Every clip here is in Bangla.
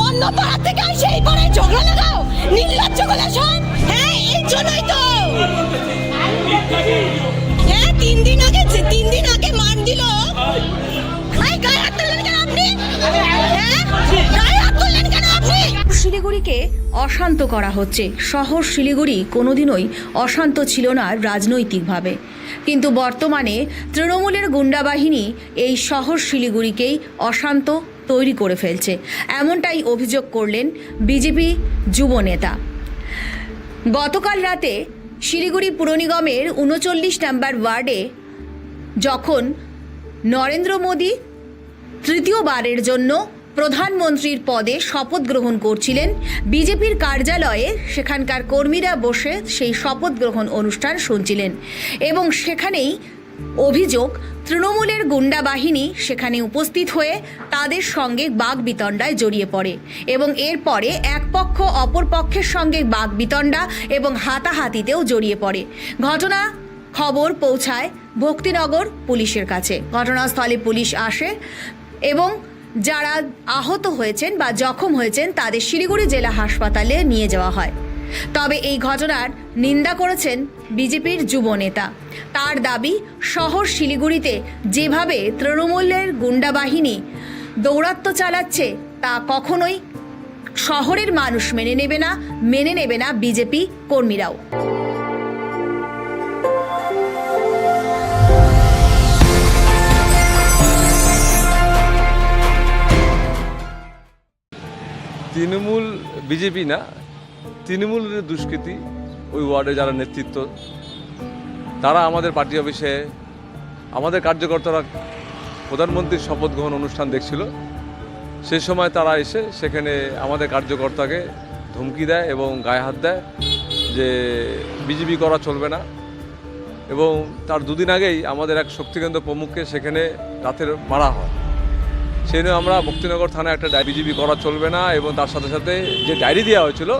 অন্য পাড়া থেকে এসে এই পাড়ায় হ্যাঁ এই জন্যই তো হ্যাঁ তিন দিন আগে তিন দিন আগে মান দিল আপনি শিলিগুড়িকে অশান্ত করা হচ্ছে। শহর শিলিগুড়ি কোনোদিনই অশান্ত ছিল না রাজনৈতিকভাবে। কিন্তু বর্তমানে তৃণমূলের গুন্ডাবাহিনী এই শহর শিলিগুড়িকেই অশান্ত তৈরি করে ফেলছে। এমনটাই অভিযোগ করলেন বিজেপি যুব নেতা। গতকাল রাতে শিলিগুড়ি পুর নিগমের উনচল্লিশ নম্বর ওয়ার্ডে যখন নরেন্দ্র মোদী তৃতীয়বারের জন্য প্রধানমন্ত্রীর পদে শপথ গ্রহণ করছিলেন বিজেপির কার্যালয়ে। সেখানকার কর্মীরা বসে সেই শপথ গ্রহণ অনুষ্ঠান শুনছিলেন। এবং সেখানেই অভিযোগ, তৃণমূলের গুন্ডা বাহিনী সেখানে উপস্থিত হয়ে তাদের সঙ্গে বাঘ বিতণ্ডায় জড়িয়ে পড়ে এবং এরপরে এক পক্ষ অপর পক্ষের সঙ্গে বাঘ বিতণ্ডা এবং হাতাহাতিতেও জড়িয়ে পড়ে। ঘটনা খবর পৌঁছায় ভক্তিনগর পুলিশের কাছে। ঘটনাস্থলে পুলিশ আসে এবং যারা আহত হয়েছেন বা জখম হয়েছেন, তাদের শিলিগুড়ি জেলা হাসপাতালে নিয়ে যাওয়া হয়। তবে এই ঘটনার নিন্দা করেছেন বিজেপির যুব নেতা। তার দাবি, শহর শিলিগুড়িতে যেভাবে তৃণমূলের গুন্ডা বাহিনী দৌরাত্ম্য চালাচ্ছে, তা কখনোই শহরের মানুষ মেনে নেবে না, মেনে নেবে না বিজেপি কর্মীরাও। তৃণমূল বিজেপি না, তৃণমূলের দুষ্কৃতি, ওই ওয়ার্ডে যারা নেতৃত্ব, তারা আমাদের পার্টি অফিসে, আমাদের কার্যকর্তারা প্রধানমন্ত্রীর শপথ গ্রহণ অনুষ্ঠান দেখছিল। সে সময় তারা এসে সেখানে আমাদের কার্যকর্তাকে ধমকি দেয় এবং গায়ে হাত দেয় যে বিজেপি করা চলবে না। এবং তার দুদিন আগেই আমাদের এক শক্তিকেন্দ্র প্রমুখকে সেখানে রাতের মারা হয়। সেই নিয়ে আমরা মুক্তিনগর থানায় একটা বিজেপি করা চলবে না এবং তার সাথে সাথে যে ডায়েরি দেওয়া হয়েছিল,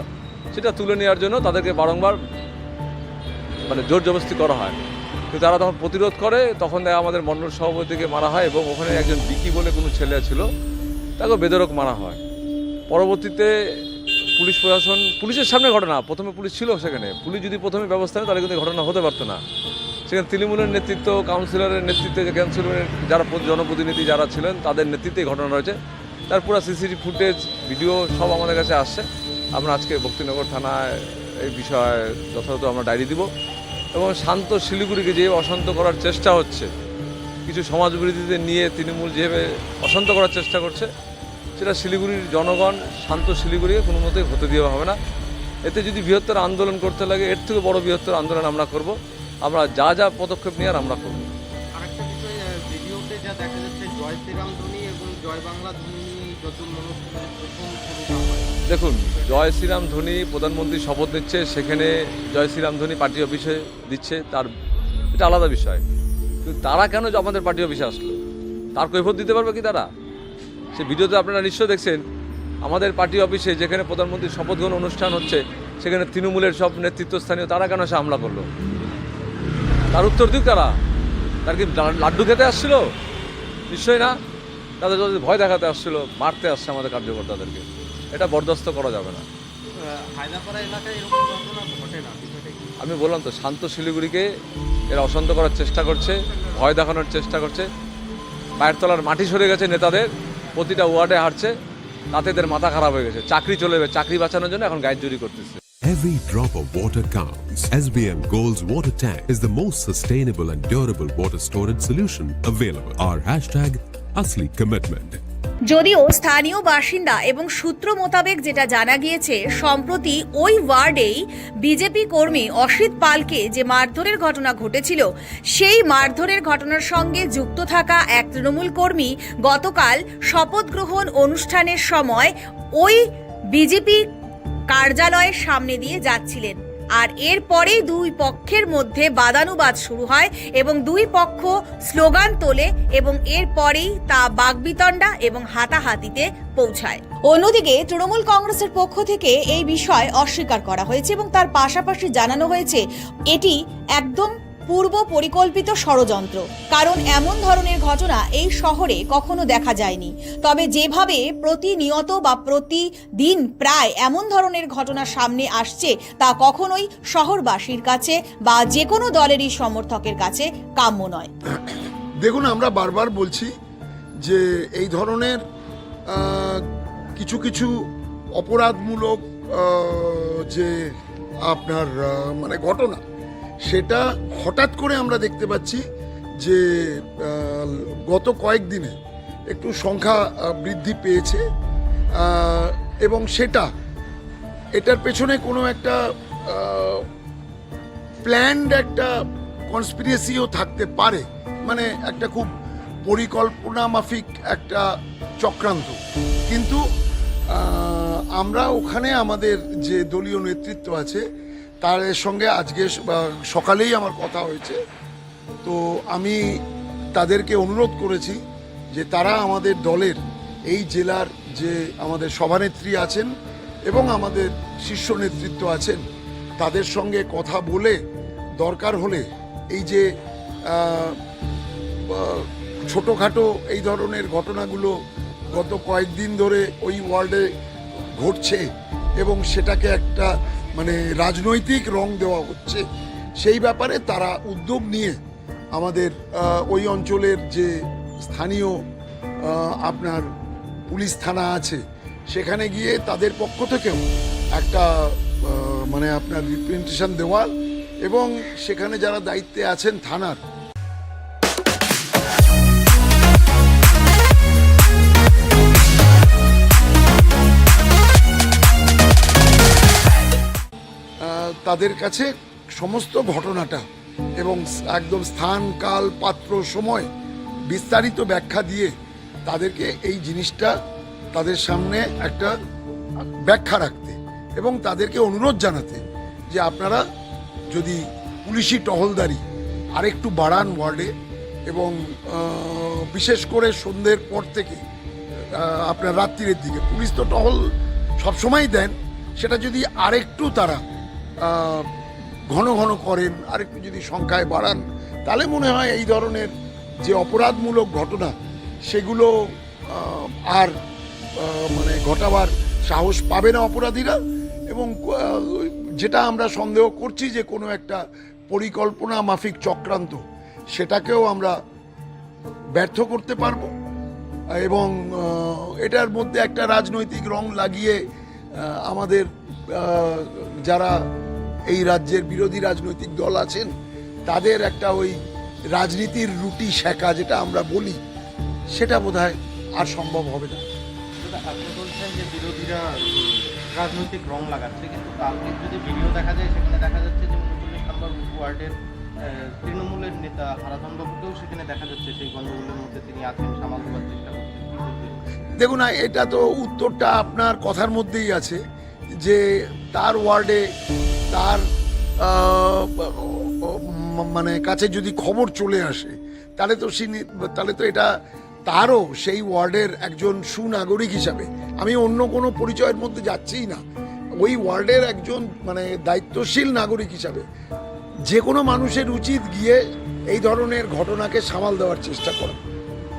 সেটা তুলে নেওয়ার জন্য তাদেরকে বারংবার মানে জোর জবস্তি করা হয়। কিন্তু তারা তখন প্রতিরোধ করে, তখন আমাদের মন্ডল সভাপতিকে মারা হয় এবং ওখানে একজন বিকি বলে কোনো ছেলে ছিল তাকে বেদরক মারা হয়। পরবর্তীতে পুলিশ প্রশাসন, পুলিশের সামনে ঘটনা, প্রথমে পুলিশ ছিল সেখানে। পুলিশ যদি প্রথমে ব্যবস্থা নেয়, তাহলে কিন্তু ঘটনা হতে পারতো না। সেখানে তৃণমূলের নেতৃত্ব, কাউন্সিলরের নেতৃত্বে, যে কাউন্সিলরের যারা জনপ্রতিনিধি যারা ছিলেন, তাদের নেতৃত্বে ঘটনা রয়েছে। তার পুরো সিসিটিভি ফুটেজ, ভিডিও সব আমাদের কাছে আসছে। আমরা আজকে ভক্তিনগর থানায় এই বিষয়ে যথাযথ আমরা ডায়েরি দিব। এবং শান্ত শিলিগুড়িকে যে অশান্ত করার চেষ্টা হচ্ছে, কিছু সমাজবিরোধীদের নিয়ে তৃণমূল যেভাবে অশান্ত করার চেষ্টা করছে, সেটা শিলিগুড়ির জনগণ, শান্ত শিলিগুড়িকে কোনো মতেই হতে দেওয়া হবে না। এতে যদি বৃহত্তর আন্দোলন করতে লাগে, এর থেকে বড় বৃহত্তর আন্দোলন আমরা করব। আমরা যা যা পদক্ষেপ নেওয়ার আমরা করব। আরেকটা বিষয় ভিডিওতে যা দেখা যাচ্ছে জয় শ্রীরাম ধ্বনি এবং জয় বাংলা ধ্বনি নিয়ে যতুন অনুষ্ঠানের প্রথম ছবিটা হয়। দেখুন জয় শ্রীরাম ধোনি প্রধানমন্ত্রী শপথ নিচ্ছে সেখানে জয় শ্রীরাম ধোনি পার্টি অফিসে দিচ্ছে তার এটা আলাদা বিষয়। কিন্তু তারা কেন আমাদের পার্টি অফিসে আসলো? তার কৈফত দিতে পারবে কি তারা? সে ভিডিওতে আপনারা নিশ্চয় দেখছেন আমাদের পার্টি অফিসে যেখানে প্রধানমন্ত্রীর শপথ গ্রহণ অনুষ্ঠান হচ্ছে সেখানে তৃণমূলের সব নেতৃত্বস্থানীয় তারা কেন সে হামলা করল? তার উত্তর দিক তারা। তার কি লাড্ডু খেতে আসছিল? নিশ্চয়ই না। তাদের যদি ভয় দেখাতে আসছিল মারতে আসছে আমাদের কার্যকর্তাদেরকে। এটা বরদাস্ত করা যাবে না। আমি বললাম তো শান্ত শিলিগুড়িকে এরা অশান্ত করার চেষ্টা করছে ভয় দেখানোর চেষ্টা করছে। পায়ের তলার মাটি সরে গেছে নেতাদের প্রতিটা ওয়ার্ডে হারছে তাতে এদের মাথা খারাপ হয়ে গেছে। চাকরি চলে যাবে চাকরি বাঁচানোর জন্য এখন গায়ের জুরি করতেছে। Every drop of water counts. SBM Gold's water tank is the most sustainable and durable water storage solution available. Our hashtag Asli Commitment. যদিও স্থানীয় বাসিন্দা এবং সূত্র মোতাবেক যেটা জানা গিয়েছে সম্প্রতি ওই ওয়ার্ডেই বিজেপি কর্মী অসিত পালকে যে মারধরের ঘটনা ঘটেছিল সেই মারধরের ঘটনার সঙ্গে যুক্ত থাকা এক তৃণমূল কর্মী গতকাল শপথ গ্রহণ অনুষ্ঠানের সময় ওই বিজেপি কার্যালয়ের সামনে দিয়ে যাচ্ছিলেন। আর এরপরেই দুই পক্ষের মধ্যে বাদানুবাদ শুরু হয় এবং দুই পক্ষ স্লোগান তোলে এবং এরপরেই তা বাগবিতণ্ডা এবং হাতাহাতিতে পৌঁছায়। অন্যদিকে তৃণমূল কংগ্রেসের পক্ষ থেকে এই বিষয় অস্বীকার করা হয়েছে এবং তার পাশাপাশি জানানো হয়েছে, এটি একদম পূর্ব পরিকল্পিত ষড়যন্ত্র, কারণ এমন ধরনের ঘটনা এই শহরে কখনো দেখা যায়নি। তবে যেভাবে প্রতিনিয়ত বা প্রতিদিন প্রায় এমন ধরনের ঘটনা সামনে আসছে, তা কখনোই শহরবাসীর কাছে বা যে কোনো দলেরই সমর্থকের কাছে কাম্য নয়। দেখুন, আমরা বারবার বলছি যে এই ধরনের কিছু কিছু অপরাধমূলক যে আপনার মানে ঘটনা সেটা হঠাৎ করে আমরা দেখতে পাচ্ছি যে গত কয়েকদিনে একটু সংখ্যা বৃদ্ধি পেয়েছে। এবং সেটা, এটার পেছনে কোনো একটা প্ল্যান্ড একটা কনস্পিরেসিও থাকতে পারে। মানে একটা খুব পরিকল্পনা মাফিক একটা চক্রান্ত। কিন্তু আমরা ওখানে আমাদের যে দলীয় নেতৃত্ব আছে তার সঙ্গে আজকে সকালেই আমার কথা হয়েছে। তো আমি তাদেরকে অনুরোধ করেছি যে তারা আমাদের দলের এই জেলার যে আমাদের সভানেত্রী আছেন এবং আমাদের শীর্ষ নেতৃত্ব আছেন, তাদের সঙ্গে কথা বলে দরকার হলে এই যে ছোটোখাটো এই ধরনের ঘটনাগুলো গত কয়েকদিন ধরে ওই ওয়ার্ল্ডে ঘটছে এবং সেটাকে একটা মানে রাজনৈতিক রং দেওয়া হচ্ছে, সেই ব্যাপারে তারা উদ্যোগ নিয়ে আমাদের ওই অঞ্চলের যে স্থানীয় আপনার পুলিশ থানা আছে, সেখানে গিয়ে তাদের পক্ষ থেকেও একটা মানে আপনার রিপ্রেজেন্টেশন দেওয়ার এবং সেখানে যারা দায়িত্বে আছেন থানার তাদের কাছে সমস্ত ঘটনাটা এবং একদম স্থান, কাল, পাত্র, সময় বিস্তারিত ব্যাখ্যা দিয়ে তাদেরকে এই জিনিসটা তাদের সামনে একটা ব্যাখ্যা রাখতে এবং তাদেরকে অনুরোধ জানাতে যে আপনারা যদি পুলিশি টহলদারি আরেকটু বাড়ান ওয়ার্ডে এবং বিশেষ করে সন্ধ্যের পর থেকে আপনার রাত্রির দিকে। পুলিশ তো টহল সবসময় দেন। সেটা যদি আরেকটু তারা ঘন ঘন করেন, আরেকটু যদি সংখ্যায় বাড়ান, তাহলে মনে হয় এই ধরনের যে অপরাধমূলক ঘটনা, সেগুলো আর মানে ঘটাবার সাহস পাবে না অপরাধীরা এবং যেটা আমরা সন্দেহ করছি যে কোনো একটা পরিকল্পনা মাফিক চক্রান্ত, সেটাকেও আমরা ব্যর্থ করতে পারব এবং এটার মধ্যে একটা রাজনৈতিক রং লাগিয়ে আমাদের যারা এই রাজ্যের বিরোধী রাজনৈতিক দল আছেন তাদের একটা ওই রাজনীতির রুটি শেখা যেটা আমরা বলি সেটা বোধহয় আর সম্ভব হবে না। আপনি বলছেন যে বিরোধীরা রাজনৈতিক রং লাগাচ্ছে কিন্তু কালকে যদি ভিডিও দেখা যায় সেখানে দেখা যাচ্ছে যে উনচল্লিশ নম্বর ওয়ার্ডের তৃণমূলের নেতা হারাধন বাবুকেও সেখানে দেখা যাচ্ছে সেই গণ্ডগোলের মধ্যে তিনি আছেন সামাল দেওয়ার চেষ্টা করছেন। দেখুন না, এটা তো উত্তরটা আপনার কথার মধ্যেই আছে যে তার ওয়ার্ডে তার মানে কাছে যদি খবর চলে আসে, তাহলে তো সে- তাহলে তো এটা তারও সেই ওয়ার্ডের একজন সুনাগরিক হিসাবে। আমি অন্য কোনো পরিচয়ের মধ্যে যাচ্ছিই না। ওই ওয়ার্ডের একজন মানে দায়িত্বশীল নাগরিক হিসাবে। যে কোনো মানুষের উচিত গিয়ে এই ধরনের ঘটনাকে সামাল দেওয়ার চেষ্টা করা।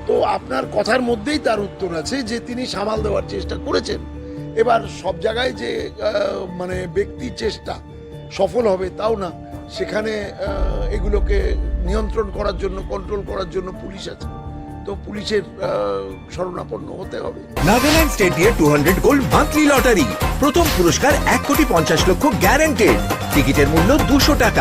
তো আপনার কথার মধ্যেই তার উত্তর আছে যে তিনি সামাল দেওয়ার চেষ্টা করেছেন। এবার সব জায়গায় যে মানে ব্যক্তি চেষ্টা সফল হবে, তাও না। সেখানে এগুলোকে নিয়ন্ত্রণ করার জন্য কন্ট্রোল করার জন্য পুলিশ আছে। তো পুলিশের শরণাপন্ন হতে হবে। নাগাল্যান্ড স্টেট দিয়ে two hundred gold monthly lottery প্রথম পুরস্কার এক কোটি পঞ্চাশ লক্ষ গ্যারান্টেড টিকিটের মূল্য দুশো টাকা।